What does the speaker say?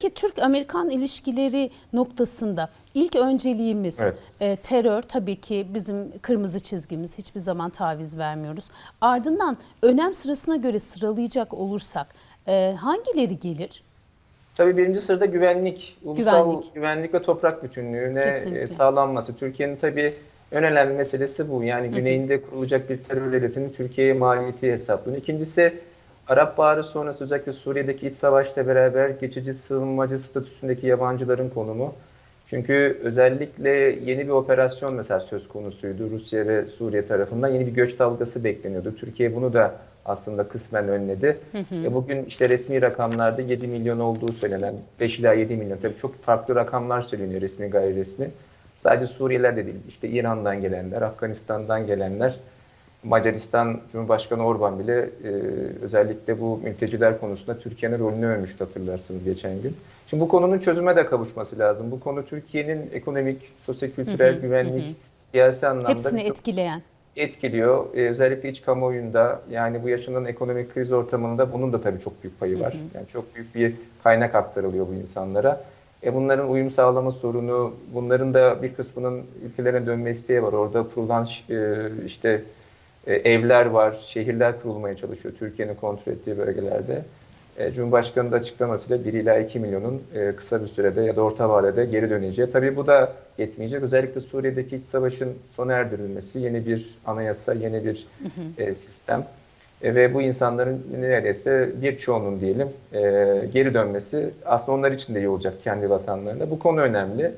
Ki Türk-Amerikan ilişkileri noktasında ilk önceliğimiz Evet. e, terör tabii ki bizim kırmızı çizgimiz hiçbir zaman taviz vermiyoruz. Ardından önem sırasına göre sıralayacak olursak e, hangileri gelir? Tabii birinci sırada güvenlik, ulusal Güvenlik. güvenlik, ve toprak bütünlüğüne Kesinlikle. e, sağlanması. Türkiye'nin tabii en önemli meselesi bu. Yani güneyinde kurulacak bir terör devletinin Türkiye'ye maliyeti hesaplanıyor. İkincisi Arap Baharı sonrası özellikle Suriye'deki iç savaşla beraber geçici sığınmacı statüsündeki yabancıların konumu. Çünkü özellikle yeni bir operasyon mesela söz konusuydu Rusya ve Suriye tarafından yeni bir göç dalgası bekleniyordu. Türkiye bunu da aslında kısmen önledi. E bugün işte resmi rakamlarda 7 milyon olduğu söylenen 5 ila 7 milyon tabii çok farklı rakamlar söyleniyor resmi gayri resmi. Sadece Suriyeliler de değil işte İran'dan gelenler, Afganistan'dan gelenler, Macaristan Cumhurbaşkanı Orban bile e, özellikle bu mülteciler konusunda Türkiye'nin rolünü övmüştü hatırlarsınız geçen gün. Şimdi bu konunun çözüme de kavuşması lazım. Bu konu Türkiye'nin ekonomik, sosyokültürel, güvenlik, siyasi anlamda Hepsini etkileyen. etkiliyor. Ee, özellikle iç kamuoyunda yani bu yaşanan ekonomik kriz ortamında bunun da tabii çok büyük payı var. Yani çok büyük bir kaynak aktarılıyor bu insanlara. E bunların uyum sağlama sorunu, bunların da bir kısmının ülkelerine dönme isteği var. Orada kurulan e, işte e, evler var, şehirler kurulmaya çalışıyor Türkiye'nin kontrol ettiği bölgelerde. E, Cumhurbaşkanı da açıklamasıyla 1 ila 2 milyonun e, kısa bir sürede ya da orta vadede geri döneceği. Tabii bu da yetmeyecek. Özellikle Suriye'deki iç savaşın sona erdirilmesi, yeni bir anayasa, yeni bir sistem ve bu insanların neredeyse bir çoğunun diyelim geri dönmesi aslında onlar için de iyi olacak kendi vatanlarında. Bu konu önemli.